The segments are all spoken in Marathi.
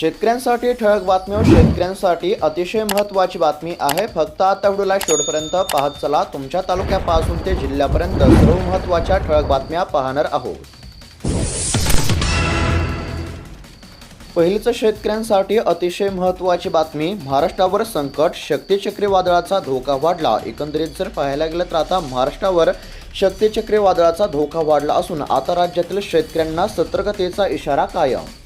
शेतकऱ्यांसाठी ठळक बातम्या हो. शेतकऱ्यांसाठी अतिशय महत्त्वाची बातमी आहे. फक्त आतवडूला व्हिडिओला शेवटपर्यंत पाहत चला. तुमच्या तालुक्यापासून ते जिल्ह्यापर्यंत सर्व महत्त्वाच्या ठळक बातम्या पाहणार आहोत. पहिलीच शेतकऱ्यांसाठी अतिशय महत्त्वाची बातमी. महाराष्ट्रावर संकट शक्ती चक्रीवादळाचा धोका वाढला. एकंदरीत जर पाहायला गेलं तर आता महाराष्ट्रावर शक्ती चक्रीवादळाचा धोका वाढला असून आता राज्यातील शेतकऱ्यांना सतर्कतेचा इशारा कायम.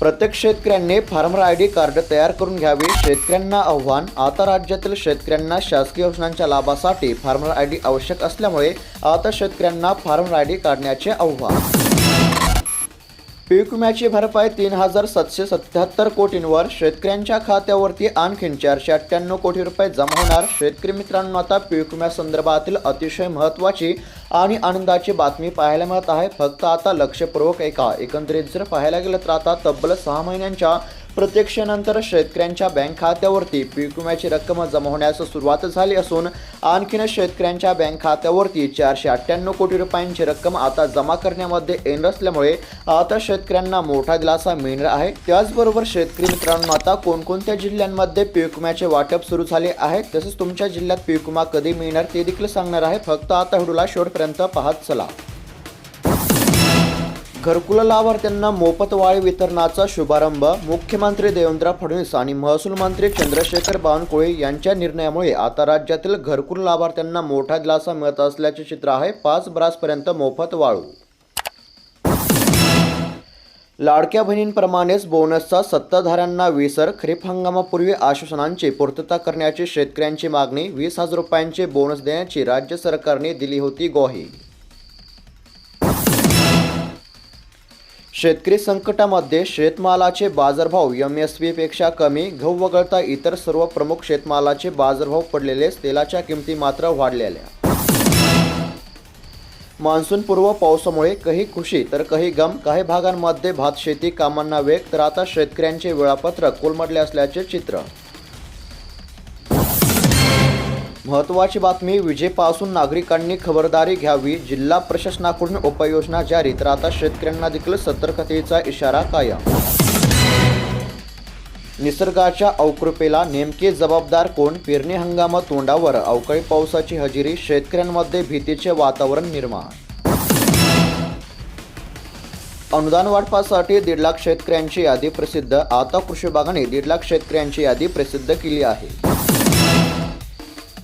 प्रत्येक शेतकऱ्यांनी फार्मर आय डी कार्ड तयार करून घ्यावे. शेतकऱ्यांना आव्हान आता राज्यातील शेतकऱ्यांना शासकीय योजनांच्या लाभासाठी फार्मर आय डी आवश्यक असल्यामुळे आता शेतकऱ्यांना फार्मर आय डी काढण्याचे आव्हान. पीक विम्याची भरपाई तीन हजार सातशे सत्याहत्तर कोटींवर. शेतकऱ्यांच्या खात्यावरती आणखीन चारशे अठ्ठ्याण्णव कोटी रुपये जमा होणार. शेतकरी मित्रांनो आता पीक विम्यासंदर्भातील अतिशय महत्त्वाची आणि आनंदाची बातमी पाहायला मिळत आहे. फक्त आता लक्षपूर्वक ऐका. एकंदरीत जर पाहायला गेलं तर आता तब्बल सहा महिन्यांच्या प्रत्यक्षानंतर शेतकऱ्यांच्या बँक खात्यावरती पीक विम्याची रक्कम जमा होण्यास सुरुवात झाली असून आणखीन शेतकऱ्यांच्या बँक खात्यावरती चारशे अठ्ठ्याण्णव कोटी रुपयांची रक्कम आता जमा करण्यामध्ये येणार असल्यामुळे आता शेतकऱ्यांना मोठा दिलासा मिळणार आहे. त्याचबरोबर शेतकरी मित्रांनो आता कोणकोणत्या जिल्ह्यांमध्ये पीक विम्याचे वाटप सुरू झाले आहे? तसेच तुमच्या जिल्ह्यात पीक विमा कधी मिळणार ते देखील सांगणार आहे. फक्त आता व्हिडिओला शेवटपर्यंत पाहत चला. घरकुल लाभार्थ्यांना मोफत वाळी वितरणाचा शुभारंभ मुख्यमंत्री देवेंद्र फडणवीस आणि महसूल मंत्री चंद्रशेखर बावनकुळे यांच्या निर्णयामुळे आता राज्यातील घरकुल लाभार्थ्यांना मोठा दिलासा मिळत असल्याचे चित्र आहे पाच ब्रासपर्यंत मोफत वाळू. लाडक्या बहिणींप्रमाणेच बोनसचा सत्ताधाऱ्यांना विसर खरीप हंगामापूर्वी आश्वासनांची पूर्तता करण्याची शेतकऱ्यांची मागणी वीस हजार रुपयांचे बोनस देण्याची राज्य सरकारने दिली होती ग्वाही. शेतकरी संकटामध्ये शेतमालाचे बाजारभाव एम एसपेक्षा कमी गहू वगळता इतर सर्व प्रमुख शेतमालाचे बाजारभाव पडलेलेच तेलाच्या किमती मात्र वाढलेल्या. मान्सूनपूर्व पावसामुळे काही खुशी तर काही गम काही भागांमध्ये भात शेती कामांना वेग तर आता शेतकऱ्यांचे वेळापत्रक कोलमडले असल्याचे चित्र. महत्त्वाची बातमी विजेपासून नागरिकांनी खबरदारी घ्यावी जिल्हा प्रशासनाकडून उपाययोजना जारी तर आता शेतकऱ्यांना देखील सतर्कतेचा इशारा कायम. निसर्गाच्या अवकृपेला नेमके जबाबदार कोण? पेरणी हंगाम तोंडावर अवकाळी पावसाची हजेरी शेतकऱ्यांमध्ये भीतीचे वातावरण निर्माण. अनुदान वाटपासाठी दीड लाख शेतकऱ्यांची यादी प्रसिद्ध आता कृषी विभागाने दीड लाख शेतकऱ्यांची यादी प्रसिद्ध केली आहे.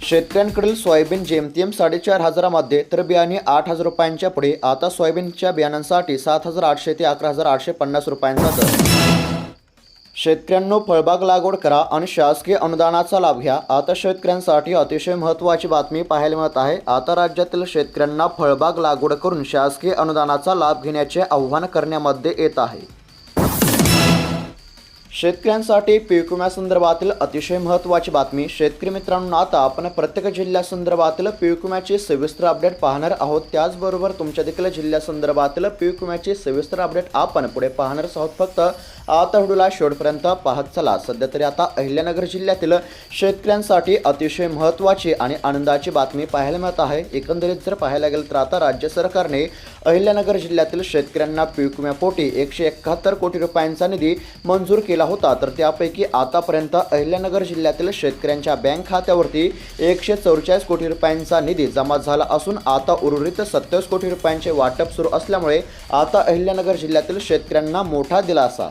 शेतकऱ्यांकडील सोयाबीन जेमतेम साडेचार हजारामध्ये तर बियाणे आठ हजार रुपयांच्या पुढे. आता सोयाबीनच्या बियाणांसाठी सात हजार आठशे ते अकरा हजार आठशे पन्नास रुपयांचा दर. शेतकऱ्यांनो फळबाग लागवड करा आणि शासकीय अनुदानाचा लाभ घ्या. आता शेतकऱ्यांसाठी अतिशय महत्त्वाची बातमी पाहायला मिळत आहे. आता राज्यातील शेतकऱ्यांना फळबाग लागवड करून शासकीय अनुदानाचा लाभ घेण्याचे आव्हान करण्यामध्ये येत आहे. शेतकऱ्यांसाठी पीक विम्यासंदर्भातील अतिशय महत्त्वाची बातमी. शेतकरी मित्रांनो आता आपण प्रत्येक जिल्ह्यासंदर्भातील पीक विम्याचे सविस्तर अपडेट पाहणार आहोत. त्याचबरोबर तुमच्या देखील जिल्ह्यासंदर्भातील पीक विम्याचे सविस्तर अपडेट आपण पुढे पाहणारच आहोत. फक्त आता व्हिडिओला शेवटपर्यंत पाहत चला. सध्या तरी आता अहिल्यानगर जिल्ह्यातील शेतकऱ्यांसाठी अतिशय महत्त्वाची आणि आनंदाची बातमी पाहायला मिळत आहे. एकंदरीत जर पाहायला गेलं तर आता राज्य सरकारने अहिल्यानगर जिल्ह्यातील शेतकऱ्यांना पीक विम्यापोटी एकशे एकाहत्तर कोटी रुपयांचा निधी मंजूर केला होता. तर त्यापैकी आतापर्यंत अहिल्यानगर जिल्ह्यातील शेतकऱ्यांच्या बँक खात्यावरती एकशे चौवेचाळीस कोटी रुपयांचा निधी जमा झाला असून आता उर्वरित सत्तावीस कोटी रुपयांचे वाटप सुरू असल्यामुळे आता अहिल्यानगर जिल्ह्यातील शेतकऱ्यांना मोठा दिलासा.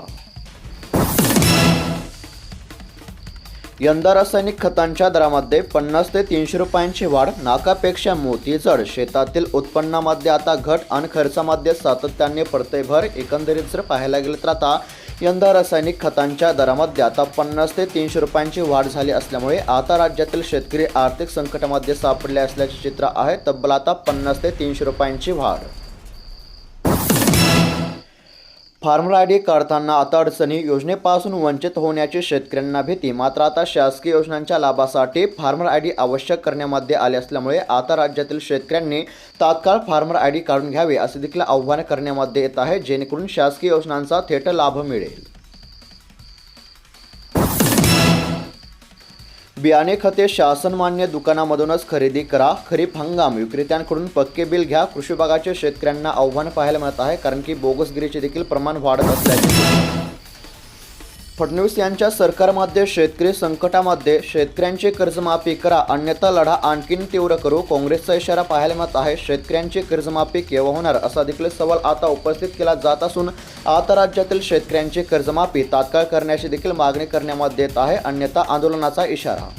यंदा रासायनिक खतांच्या दरामध्ये पन्नास ते तीनशे रुपयांची वाढ नाकापेक्षा मोती चढ शेतातील उत्पन्नामध्ये आता घट आणि खर्चामध्ये सातत्याने पडतेभर एकंदरीत जर पाहायला गेलं तर आता यंदा रासायनिक खतांच्या दरामध्ये आता पन्नास ते तीनशे रुपयांची वाढ झाली असल्यामुळे आता राज्यातील शेतकरी आर्थिक संकटामध्ये सापडले असल्याचे चित्र आहे. तब्बल आता पन्नास ते तीनशे रुपयांची वाढ. फार्मर आय डी काढताना आता अडचणी योजनेपासून वंचित होण्याची शेतकऱ्यांना भीती. मात्र आता शासकीय योजनांच्या लाभासाठी फार्मर आय डी आवश्यक करण्यामध्ये आले असल्यामुळे आता राज्यातील शेतकऱ्यांनी तात्काळ फार्मर आय डी काढून घ्यावे असे देखील आव्हान करण्यामध्ये येत आहे. जेणेकरून शासकीय योजनांचा थेट लाभ मिळेल. बियाणे खते शासनमान्य दुकानामधूनच खरेदी करा. खरीप हंगाम विक्रेत्यांकडून पक्के बिल घ्या. कृषी विभागाचे शेतकऱ्यांना आव्हान पाहायला मिळत आहे कारण की बोगसगिरीचे देखील प्रमाण वाढत असल्याचे. फडणवीस यांच्या सरकारमध्ये शेतकरी संकटामध्ये शेतकऱ्यांची कर्जमाफी करा अन्यथा लढा आणखीन तीव्र करू. काँग्रेसचा इशारा पाहायला मिळत आहे. शेतकऱ्यांची कर्जमाफी केव्हा होणार? असा देखील सवाल आता उपस्थित केला जात असून आता राज्यातील शेतकऱ्यांची कर्जमाफी तात्काळ करण्याची देखील मागणी करण्यामध्ये येत आहे. अन्यथा आंदोलनाचा इशारा.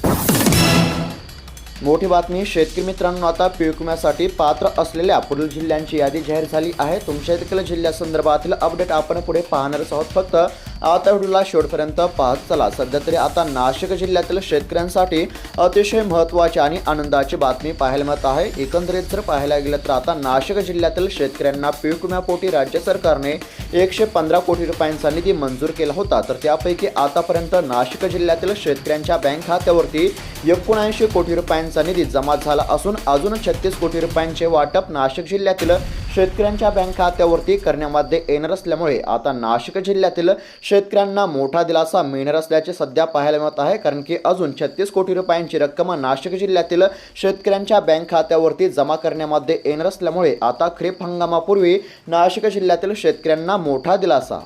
मोठी बातमी शेतकरी मित्रांनो आता पीक विम्यासाठी पात्र असलेल्या पुढील जिल्ह्यांची यादी जाहीर झाली आहे. तुमच्या देखील जिल्ह्यासंदर्भातील अपडेट आपण पुढे पाहणारच आहोत. फक्त आता व्हिडिओला शेवटपर्यंत पाहत चला. सध्या तरी आता नाशिक जिल्ह्यातील शेतकऱ्यांसाठी अतिशय महत्त्वाची आणि आनंदाची बातमी पाहायला मिळत आहे. एकंदरीत जर पाहायला गेलं तर आता नाशिक जिल्ह्यातील शेतकऱ्यांना पीक विम्यापोटी राज्य सरकारने एकशे पंधरा कोटी रुपयांचा निधी मंजूर केला होता. तर त्यापैकी आतापर्यंत नाशिक जिल्ह्यातील शेतकऱ्यांच्या बँक खात्यावरती एकोणऐंशी कोटी रुपयांचा निधी जमा झाला असून अजून छत्तीस कोटी रुपयांचे वाटप नाशिक जिल्ह्यातील शेतकऱ्यांच्या बँक खात्यावरती करण्यामध्ये येणार असल्यामुळे आता नाशिक जिल्ह्यातील शेतकऱ्यांना मोठा दिलासा मिळणार असल्याचे सध्या पाहायला मिळत आहे. कारण की अजून छत्तीस कोटी रुपयांची रक्कम नाशिक जिल्ह्यातील शेतकऱ्यांच्या बँक खात्यावरती जमा करण्यामध्ये येणार असल्यामुळे आता खरीप हंगामापूर्वी नाशिक जिल्ह्यातील शेतकऱ्यांना मोठा दिलासा.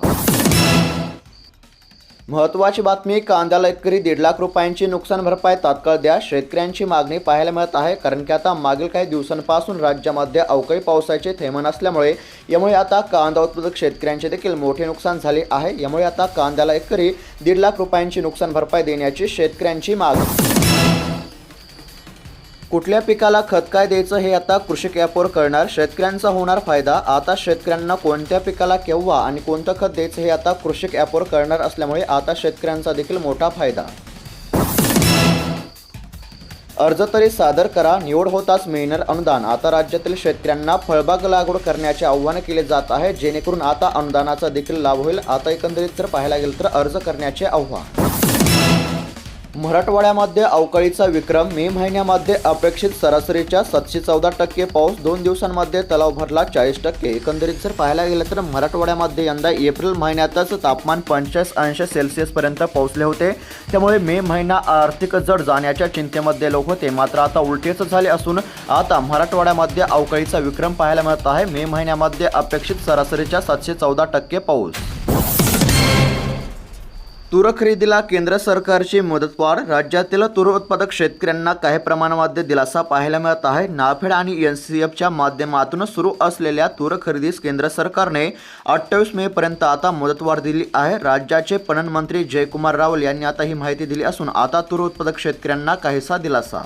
महत्त्वाची बातमी कांद्याला एकरी दीड लाख रुपयांची नुकसान भरपाई तात्काळ द्या शेतकऱ्यांची मागणी पाहायला मिळत आहे कारण की आता मागील काही दिवसांपासून राज्यामध्ये अवकाळी पावसाचे थैमान असल्यामुळे यामुळे आता कांदा उत्पादक शेतकऱ्यांचे देखील मोठे नुकसान झाले आहे. यामुळे आता कांद्याला एकरी दीड लाख रुपयांची नुकसान भरपाई देण्याची शेतकऱ्यांची मागणी. कुठल्या पिकाला खत काय द्यायचं हे आता कृषी ॲपवर कळणार. शेतकऱ्यांचा होणार फायदा. आता शेतकऱ्यांना कोणत्या पिकाला केव्हा आणि कोणतं खत द्यायचं हे आता कृषी ॲपवर कळणार असल्यामुळे आता शेतकऱ्यांचा देखील मोठा फायदा. अर्ज तरी सादर करा. निवड होताच मिळणार अनुदान. आता राज्यातील शेतकऱ्यांना फळबाग लागवड करण्याचे आव्हान केले जात आहे. जेणेकरून आता अनुदानाचा देखील लाभ होईल. आता एकंदरीत जर पाहायला गेलं तर अर्ज करण्याचे आव्हान. मराठवाड्यामध्ये अवकाळीचा विक्रम. मे महिन्यामध्ये अपेक्षित सरासरीच्या सातशे चौदा टक्के पाऊस. दोन दिवसांमध्ये तलाव भरला चाळीस टक्के. एकंदरीत जर पाहायला गेलं तर मराठवाड्यामध्ये यंदा एप्रिल महिन्यातच तापमान पंचेचाळीस अंश सेल्सिअसपर्यंत पोहोचले होते. त्यामुळे मे महिना आर्थिक जड जाण्याच्या चिंतेमध्ये लोक होते. मात्र आता उलटेच झाले असून आता मराठवाड्यामध्ये अवकाळीचा विक्रम पाहायला मिळत आहे. मे महिन्यामध्ये अपेक्षित सरासरीच्या सातशे चौदा टक्के पाऊस. तूर खरेदीला केंद्र सरकारची मदतवाढ राज्यातील तूर उत्पादक शेतकऱ्यांना काही प्रमाणामध्ये दिलासा पाहायला मिळत आहे. नाफेड आणि एन सी एफच्या माध्यमातून सुरू असलेल्या तूर खरेदीस केंद्र सरकारने अठ्ठावीस मे पर्यंत आता मदतवाढ दिली आहे. राज्याचे पणन मंत्री जयकुमार रावल यांनी आता ही माहिती दिली असून आता तूर उत्पादक शेतकऱ्यांना काहीसा दिलासा.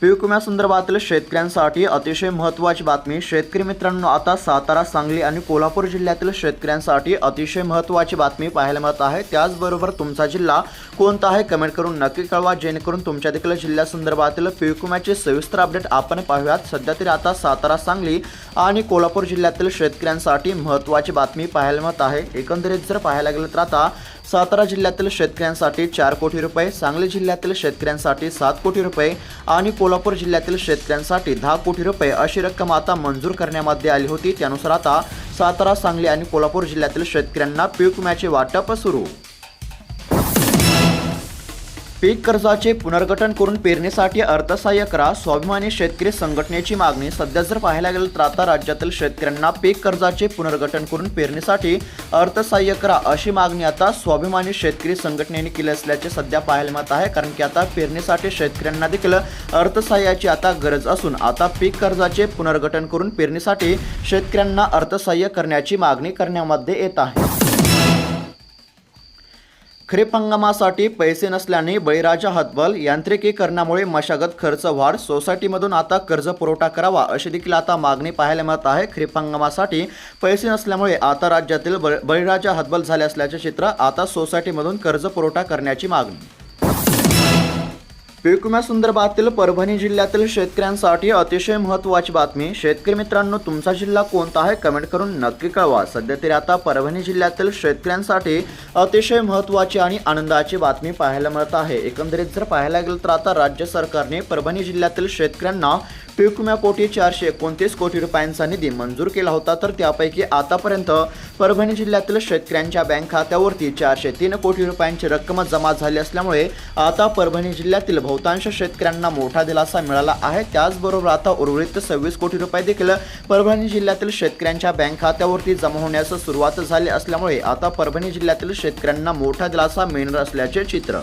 पीक विम्यासंदर्भातील शेतकऱ्यांसाठी अतिशय महत्त्वाची बातमी. शेतकरी मित्रांनो आता सातारा सांगली आणि कोल्हापूर जिल्ह्यातील शेतकऱ्यांसाठी अतिशय महत्त्वाची बातमी पाहायला मिळत आहे. त्याचबरोबर तुमचा जिल्हा कोणता आहे कमेंट करून नक्की कळवा. जेणेकरून तुमच्या देखील जिल्ह्यासंदर्भातील पीक विम्याचे सविस्तर अपडेट आपण पाहूयात. सध्या तरी आता सातारा सांगली आणि कोल्हापूर जिल्ह्यातील शेतकऱ्यांसाठी महत्त्वाची बातमी पाहायला मिळत आहे. एकंदरीत जर पाहायला गेलं तर आता सातारा जिल्ह्यातील शेतकऱ्यांसाठी चार कोटी रुपये सांगली जिल्ह्यातील शेतकऱ्यांसाठी सात कोटी रुपये आणि कोल्हापूर जिल्ह्यातील शेतकऱ्यांसाठी दहा कोटी रुपये अशी रक्कम आता मंजूर करण्यामध्ये आली होती. त्यानुसार आता सातारा सांगली आणि कोल्हापूर जिल्ह्यातील शेतकऱ्यांना पीक विम्याचे वाटप सुरू. पीक कर्जाचे पुनर्गठन करून पेरणीसाठी अर्थसहाय्य करा. स्वाभिमानी शेतकरी संघटनेची मागणी. सध्या जर पाहायला गेलं तर आता राज्यातील शेतकऱ्यांना पीक कर्जाचे पुनर्गठन करून पेरणीसाठी अर्थसहाय्य करा अशी मागणी आता स्वाभिमानी शेतकरी संघटनेने केली असल्याचे सध्या पाहायला मिळत आहे. कारण की आता पेरणीसाठी शेतकऱ्यांना देखील अर्थसहाय्याची आता गरज असून आता पीक कर्जाचे पुनर्गठन करून पेरणीसाठी शेतकऱ्यांना अर्थसहाय्य करण्याची मागणी करण्यामध्ये येत आहे. खरीप हंगामासाठी पैसे नसल्याने बळीराजा हतबल यांत्रिकीकरणामुळे मशागत खर्च वाढ सोसायटीमधून आता कर्ज पुरवठा करावा अशी देखील आता मागणी पाहायला मिळत आहे. खरीप हंगामासाठी पैसे नसल्यामुळे आता राज्यातील बळ बळीराजा हतबल झाले असल्याचे चित्र आता सोसायटीमधून कर्ज पुरवठा करण्याची मागणी पीक विम्यासंदर्भातील परभणी जिल्ह्यातील शेतकऱ्यांसाठी अतिशय महत्त्वाची बातमी. शेतकरी मित्रांनो तुमचा जिल्हा कोणता आहे? कमेंट करून नक्की कळवा. सध्या तरी आता परभणी जिल्ह्यातील शेतकऱ्यांसाठी अतिशय महत्त्वाची आणि आनंदाची बातमी पाहायला मिळत आहे. एकंदरीत जर पाहायला गेलं तर आता राज्य सरकारने परभणी जिल्ह्यातील शेतकऱ्यांना पीक विम्यापोटी चारशे एकोणतीस कोटी रुपयांचा निधी मंजूर केला होता. तर त्यापैकी आतापर्यंत परभणी जिल्ह्यातील शेतकऱ्यांच्या बँक खात्यावरती चारशे तीन कोटी रुपयांची रक्कम जमा झाली असल्यामुळे आता परभणी जिल्ह्यातील बहुतांश शेतकऱ्यांना मोठा दिलासा मिळाला आहे. त्याचबरोबर आता उर्वरित सव्वीस कोटी रुपये देखील परभणी जिल्ह्यातील शेतकऱ्यांच्या बँक खात्यावरती जमा होण्यास सुरुवात झाली असल्यामुळे आता परभणी जिल्ह्यातील शेतकऱ्यांना मोठा दिलासा मिळणार असल्याचे चित्र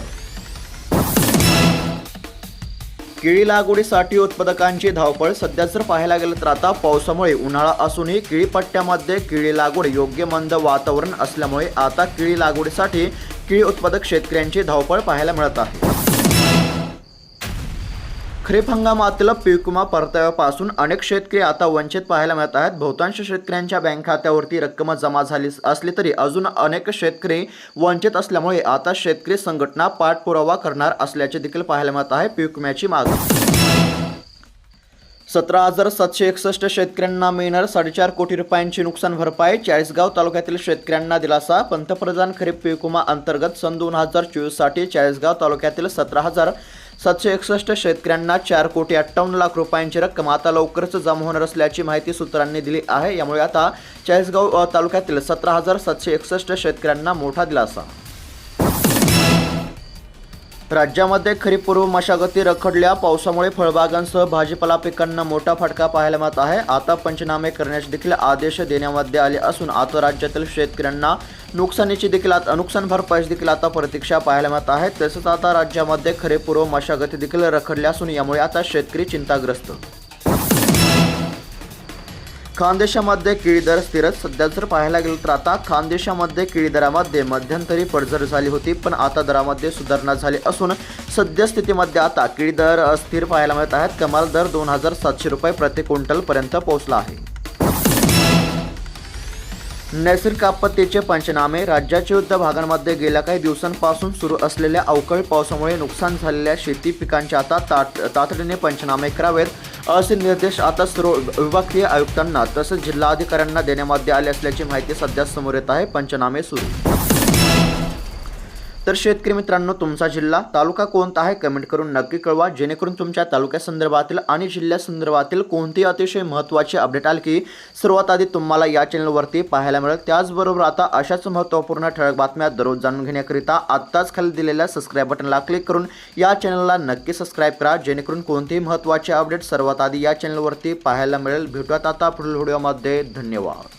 केळी लागवडीसाठी उत्पादकांची धावपळ. सध्या जर पाहायला गेलं तर आता पावसामुळे उन्हाळा असूनही केळी पट्ट्यामध्ये केळी लागवड योग्य मंद वातावरण असल्यामुळे आता केळी लागवडीसाठी केळी उत्पादक शेतकऱ्यांची धावपळ पाहायला मिळत आहे. खरीप हंगामातील पीक विमा परताव्यापासून अनेक शेतकरी आता वंचित पाहायला मिळत आहेत. बहुतांश शेतकऱ्यांच्या बँक खात्यावरती रक्कम जमा झाली असली तरी अजून अनेक शेतकरी वंचित असल्यामुळे आता शेतकरी संघटना पाठपुरावा करणार असल्याचे देखील पाहायला मिळत आहे पीक विम्याची मागणी सतरा हजार सातशे एकसष्ट शेतकऱ्यांना मिळणार साडेचार कोटी रुपयांची नुकसान भरपाई. चाळीसगाव तालुक्यातील शेतकऱ्यांना दिलासा. पंतप्रधान खरीप पीक विमा अंतर्गत सन दोन हजार चोवीससाठी चाळीसगाव तालुक्यातील सतरा हजार सातशे एकसष्ट शेतकऱ्यांना चार कोटी अठ्ठावन्न लाख रुपयांची रक्कम आता लवकरच जमा होणार असल्याची माहिती सूत्रांनी दिली आहे. यामुळे आता चाळीसगाव तालुक्यातील सतरा हजार सातशे एकसष्ट शेतकऱ्यांना मोठा दिलासा. राज्यामध्ये खरीप पूर्व मशागती रखडल्या. पावसामुळे फळबागांसह भाजीपाला पिकांना मोठा फटका पाहायला मिळत आहे. आता पंचनामे करण्याचे देखील आदेश देण्यामध्ये आले असून आता राज्यातील शेतकऱ्यांना नुकसानीची देखील आता नुकसान भरपाईची देखील आता प्रतीक्षा पाहायला मिळत आहे. तसंच आता राज्यामध्ये खरीप पूर्व मशागती देखील रखडल्या असून यामुळे आता शेतकरी चिंताग्रस्त. खानदेशामध्ये केळी दर स्थिरच. सध्या जर पाहायला गेलं तर आता खानदेशामध्ये केळी दरामध्ये मध्यंतरी पडझड झाली होती पण आता दरामध्ये सुधारणा झाली असून सद्यस्थितीमध्ये आता केळी दर स्थिर पाहायला मिळत आहेत. कमाल दर दोन हजार सातशे रुपये प्रति क्विंटलपर्यंत पोहोचला आहे. नैसर्गिक आपत्तीचे पंचनामे. राज्याच्या युद्ध भागांमध्ये गेल्या काही दिवसांपासून सुरू असलेल्या अवकाळी पावसामुळे नुकसान झालेल्या शेती पिकांचे आता ताट तातडीने पंचनामे करावेत. असे निर्देश आता सर्व विभागीय आयुक्तांना तसेच जिल्हाधिकाऱ्यांना देण्यामध्ये आले असल्याची माहिती सध्या समोर येत आहे. पंचनामे सुरू. तर शेतकरी मित्रांनो तुमचा जिल्हा तालुका कोणता आहे कमेंट करून नक्की कळवा. जेणेकरून तुमच्या तालुक्यासंदर्भातील आणि जिल्ह्यासंदर्भातील कोणतीही अतिशय महत्त्वाचे अपडेट आली की सर्वात आधी तुम्हाला या चॅनलवरती पाहायला मिळेल. त्याचबरोबर आता अशाच महत्त्वपूर्ण ठळक बातम्या दररोज जाणून घेण्याकरिता आत्ताच खाली दिलेल्या सबस्क्राईब बटनला क्लिक करून या चॅनलला नक्की सबस्क्राईब करा. जेणेकरून कोणतेही महत्त्वाचे अपडेट सर्वात आधी या चॅनलवरती पाहायला मिळेल. भेटूयात आता पुढील व्हिडिओमध्ये धन्यवाद.